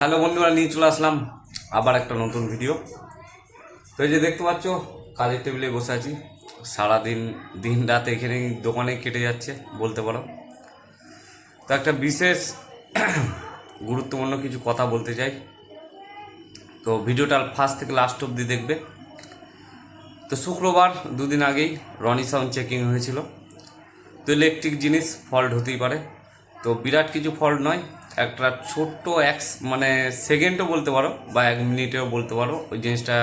Hello বন্ধুরা নিয়ে চলে আসলাম আবার একটা নতুন ভিডিও তো এই যে দেখতে পাচ্ছ, কাজের টেবিলে বসে আছি। সারাদিন, দিন রাত এখানেই দোকানে কেটে যাচ্ছে, বলতে পারো। তো একটা বিশেষ গুরুত্বপূর্ণ কিছু কথা বলতে চাই। তো ভিডিওটা ফার্স্ট থেকে লাস্ট অবধি দেখবে। তো শুক্রবার, দুদিন আগেই রনি সাউন্ড চেকিং হয়েছিল। তো ইলেকট্রিক জিনিস ফল্ট হতেই পারে। তো বিরাট কিছু ফল্ট নয় একটা ছোট্ট এক মানে সেকেন্ডও বলতে পারো বা এক মিনিটেও বলতে পারো, ওই জিনিসটা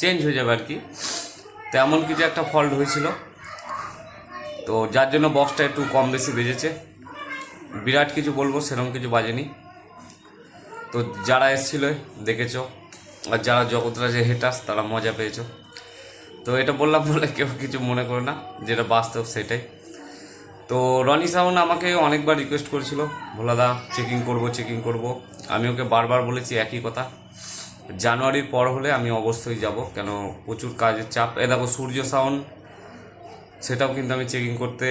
চেঞ্জ হয়ে যাবে আর কি তো এমন কিছু একটা ফল্ট হয়েছিল। তো যার জন্য বক্সটা একটু কম বেশি বেজেছে। বিরাট কিছু বলব সেরকম কিছু বাজেনি। তো যারা এসেছিল, দেখেছ। আর যারা জগৎরাজের হেটাস তারা মজা পেয়েছ। তো এটা বললাম বলে কেউ কিছু মনে করে না, যেটা বাস্তব সেটাই। তো রনি সাউন্ড আমাকে অনেকবার রিকোয়েস্ট করেছিল ভোলাদা চেকিং করব চেকিং করব। আমি ওকে বারবার বলেছি একই কথা, জানুয়ারির পর হলে আমি অবশ্যই যাব, কেন প্রচুর কাজের চাপ। এ দেখো, সূর্য সাউন্ড সেটাও কিন্তু আমি চেকিং করতে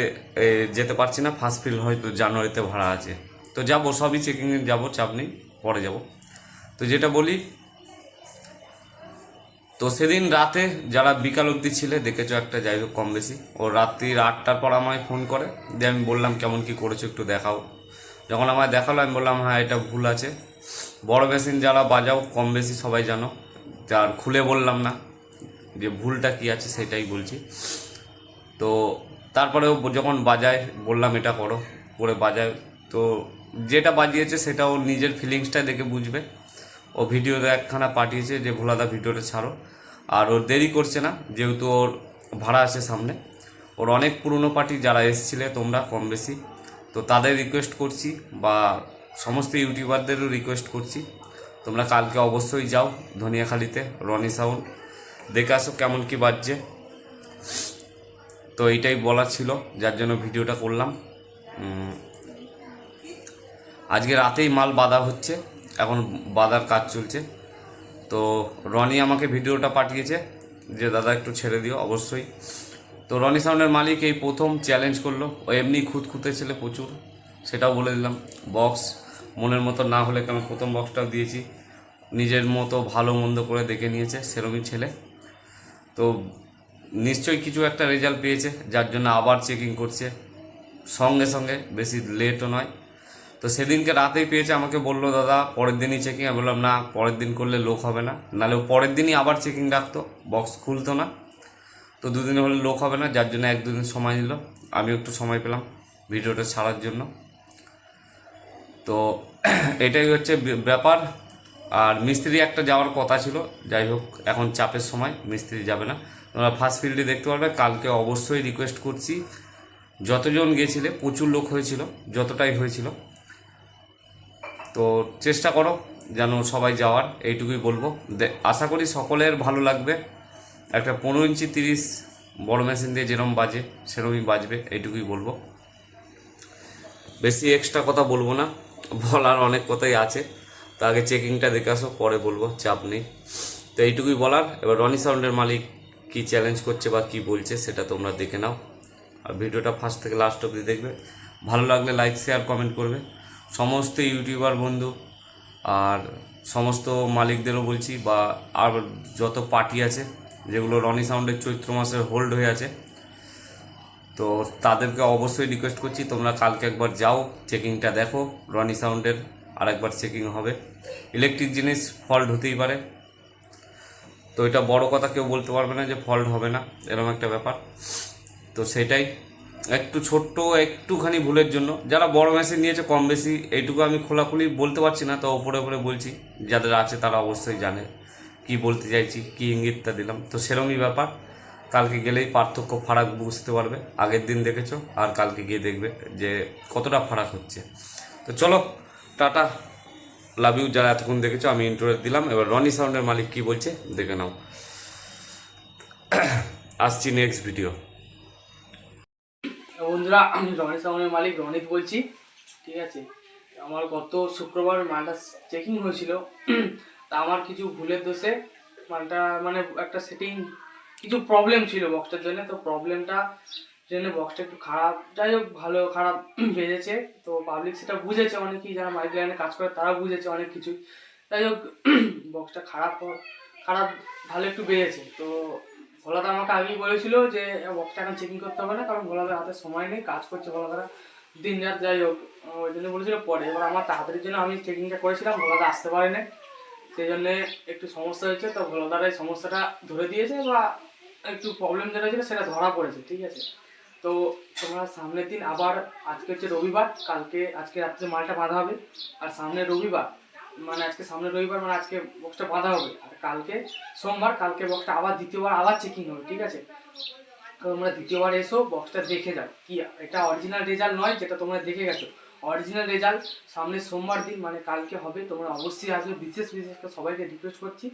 যেতে পারছি না। ফার্স্ট ফিল হয়তো জানুয়ারিতে ভাড়া আছে। তো যাব, সবই চেকিংয়ে যাব, চাপ নেই, পরে যাব। তো যেটা বলি তো সেদিন রাতে যারা বিকাল অবধি ছিলে, দেখেছ একটা, যাই হোক, কম বেশি। ও রাত্রির আটটার পর আমায় ফোন করে। দিয়ে আমি বললাম, কেমন কি করেছ একটু দেখাও। যখন আমায় দেখাল, আমি বললাম হ্যাঁ এটা ভুল আছে। বড় মেশিন যারা বাজাও, কম বেশি সবাই জানো। যার খুলে বললাম না যে ভুলটা কি আছে, সেটাই বলছি। তো তারপরেও যখন বাজায়, বললাম, এটা করো, করে বাজায়। তো যেটা বাজিয়েছে, সেটা ও নিজের ফিলিংসটা দেখে বুঝবে। ও ভিডিওতে একখানা পাঠিয়েছে যে ভোলাদা ভিডিওটা ছাড়ো। আর ওর দেরি করছে না, যেহেতু ওর ভাড়া আছে সামনে। ওর অনেক পুরনো পার্টি যারা এসছিলে, তোমরা কম বেশি। তো তাদের রিকোয়েস্ট করছি বা সমস্ত ইউটিউবারদেরও রিকোয়েস্ট করছি। তোমরা কালকে অবশ্যই যাও ধনিয়াখালিতে, রনি সাউন্ড দেখে আসো কেমন কি বাজছে। তো এইটাই বলার ছিল, যার জন্য ভিডিওটা করলাম। আজকে রাতেই মাল বাঁধা হচ্ছে। এখন বাঁধার কাজ চলছে। তো রনি আমাকে ভিডিওটা পাঠিয়েছে যে, দাদা, একটু ছেড়ে দিও, অবশ্যই। তো রনি সাউন্ডের মালিক এই প্রথম চ্যালেঞ্জ করল। ও এমনি খুঁতখুঁতে ছেলে প্রচুর, সেটাও বলে দিলাম। বক্স মনের মতো না হলে কেন প্রথম বক্সটাও দিয়েছি। নিজের মতো ভালো মন্দ করে দেখে নিয়েছে সেরকমই ছেলে। তো নিশ্চয়ই কিছু একটা রেজাল্ট পেয়েছে, যার জন্য আবার চেকিং করছে। সঙ্গে সঙ্গে বেশি লেটও নয়। তো সেদিনকে রাতেই পেয়েছে, আমাকে বলল, দাদা, পরের দিনই চেকিং আমি বললাম, না, পরের দিন করলে লোক হবে না। নাহলে ও পরের দিনই আবার চেকিং রাখতো বক্স খুলতো না। তো দুদিন হলে লোক হবে না, যার জন্য এক দুদিন সময় নিল। আমি একটু সময় পেলাম ভিডিওটা ছাড়ার জন্য। তো এটাই হচ্ছে ব্যাপার। আর মিস্ত্রি একটা যাওয়ার কথা ছিল, যাই হোক, এখন চাপের সময়, মিস্ত্রি যাবে না। তোমরা ফার্স্ট ফিল্ডে দেখতে পারবে, কালকে অবশ্যই রিকোয়েস্ট করছি। যতজন গেছিলে, প্রচুর লোক হয়েছিল, যতটাই হয়েছিল তো চেষ্টা করো যেন সবাই যাওয়ার, এইটুকুই বলব। আশা করি সকলের ভালো লাগবে। একটা পনেরো ইঞ্চি তিরিশ বড় মেশিন দিয়ে যেরকম বাজে সেরকমই বাজবে, এইটুকুই বলব। বেশি এক্সট্রা কথা বলব না, বলার অনেক কথাই আছে। তো আগে চেকিংটা দেখে আসো, পরে বলব, চাপ নেই। তো এইটুকুই বলার, এবার রনি সাউন্ডের মালিক কি চ্যালেঞ্জ করছে বা কি বলছে, সেটা তোমরা দেখে নাও। আর ভিডিওটা ফার্স্ট থেকে লাস্ট অবধি দেখবে। ভালো লাগলে লাইক শেয়ার কমেন্ট করবে। সমস্ত ইউটিউবার বন্ধু আর সমস্ত মালিকদেরও বলছি বা আর যত পার্টি আছে, যেগুলো রনি সাউন্ডের চৈত্র মাসের হোল্ড হয়ে আছে, তো তাদেরকে অবশ্যই রিকোয়েস্ট করছি, তোমরা কালকে একবার যাও চেকিংটা দেখো, রনি সাউন্ডের আরেকবার চেকিং হবে। ইলেকট্রিক জিনিস ফল্ট হতেই পারে। তো এটা বড় কথা, কেউ বলতে পারবে না যে ফল্ট হবে না এরকম একটা ব্যাপার। তো সেটাই। একটু ছোট্ট, একটুখানি ভুলের জন্য। যারা বড় মেশিন নিয়েছে, কম বেশি এইটুকু আমি খোলাখুলি বলতে পারছি না তো ওপরে ওপরে বলছি। যাদের আছে তারা অবশ্যই জানে কি বলতে চাইছি, কি ইঙ্গিতটা দিলাম। তো সেরকমই ব্যাপার। কালকে গেলেই পার্থক্য, ফারাক বুঝতে পারবে। আগের দিন দেখেছ, আর কালকে গিয়ে দেখবে যে কতটা ফারাক হচ্ছে। তো চলো, টাটা। লাভ ইউ যারা এতক্ষণ দেখেছ, আমি ইন্টারভিউ দিলাম। এবার রনি সাউন্ডের মালিক কি বলছে, দেখে নাও। আসছি নেক্সট ভিডিও বন্ধুরা, আমি রনিত সামনের মালিক, রনিত বলছি। ঠিক আছে? আমার গত শুক্রবার মালটা চেকিং হয়েছিল। তা আমার কিছু ভুলের দোষে মালটা মানে একটা সেটিং কিছু প্রবলেম ছিল বক্সটার জন্য। তো প্রবলেমটা জন্য বক্সটা একটু খারাপ, যাই হোক, ভালো খারাপ বেজেছে। তো পাবলিক সেটা বুঝেছে অনেকেই, যারা মাইক লাইনে কাজ করে তারা বুঝেছে অনেক কিছু যাই হোক বক্সটা খারাপ খারাপ, ভালো একটু বেড়েছে তো ভোলাদা আমাকে আগেই বলেছিল যে বক্সটা এখন চেকিং করতে হবে না, কারণ ভোলাদার হাতে সময় নেই, কাজ করছে ভোলাদারা দিন রাত, যাই হোক। ওই জন্য বলেছিল পরে। এবার আমার তাড়াতাড়ির জন্য আমি চেকিংটা করেছিলাম, ভোলাদা আসতে পারেনি। সেই জন্যে একটু সমস্যা হয়েছে, তো ভোলাদার এই সমস্যাটা ধরে দিয়েছে বা একটু প্রবলেম যেটা ছিল সেটা ধরা পড়েছে, ঠিক আছে? তো তোমরা সামনের দিন আবার, আজকে হচ্ছে রবিবার, কালকে, আজকে রাত্রে মালটা বাঁধা হবে। আর সামনে রবিবার মানে আজকে সামনে রবিবার মানে আজকে বক্সটা বাঁধা হবে। আর কালকে সোমবার, কালকে বক্সটা আবার দ্বিতীয়বার, আবার চেকিং হবে, ঠিক আছে? তোমরা দ্বিতীয়বার এসো বক্সটা দেখে যাও। কি, এটা অরিজিনাল রেজাল্ট নয়, যেটা তোমরা দেখে গেছো। অরিজিনাল রেজাল্ট সামনে সোমবার দিন মানে কালকে হবে, তোমরা অবশ্যই আসবে। বিশেষ বিশেষ করে সবাইকে রিকোয়েস্ট করছি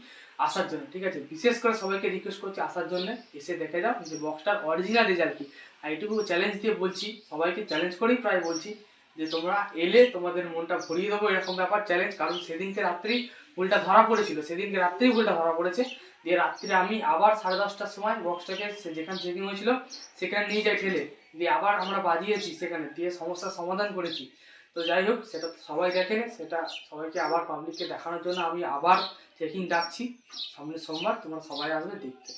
আসার জন্য, ঠিক আছে? বিশেষ করে সবাইকে রিকোয়েস্ট করছি আসার জন্য, এসে দেখে যাও যে বক্সটার অরিজিনাল রেজাল্ট কি। আর এটুকু চ্যালেঞ্জ দিয়ে বলছি, সবাইকে চ্যালেঞ্জ করেই প্রায় বলছি। যে তোমরা এলে তোমাদের মনটা ভরিয়ে দেবো এরকম ব্যাপার চ্যালেঞ্জ কারণ সেদিনকে রাত্রি ভুলটা ধরা পড়েছিল। সেদিনকে রাত্রেই ভুলটা ধরা পড়েছে। দিয়ে রাত্রে আমি আবার সাড়ে দশটার সময় বক্সটাকে যেখানে চেকিং হয়েছিল, সেখানে নিয়ে যাই ঠেলে। দিয়ে আবার আমরা বাজিয়েছি সেখানে, দিয়ে সমস্যার সমাধান করেছি। তো যাই হোক, সেটা সবাই দেখে সেটা সবাইকে আবার পাবলিককে দেখানোর জন্য আমি আবার চেকিং ডাকছি। সামনে সোমবার তোমরা সবাই আসবে দেখতে।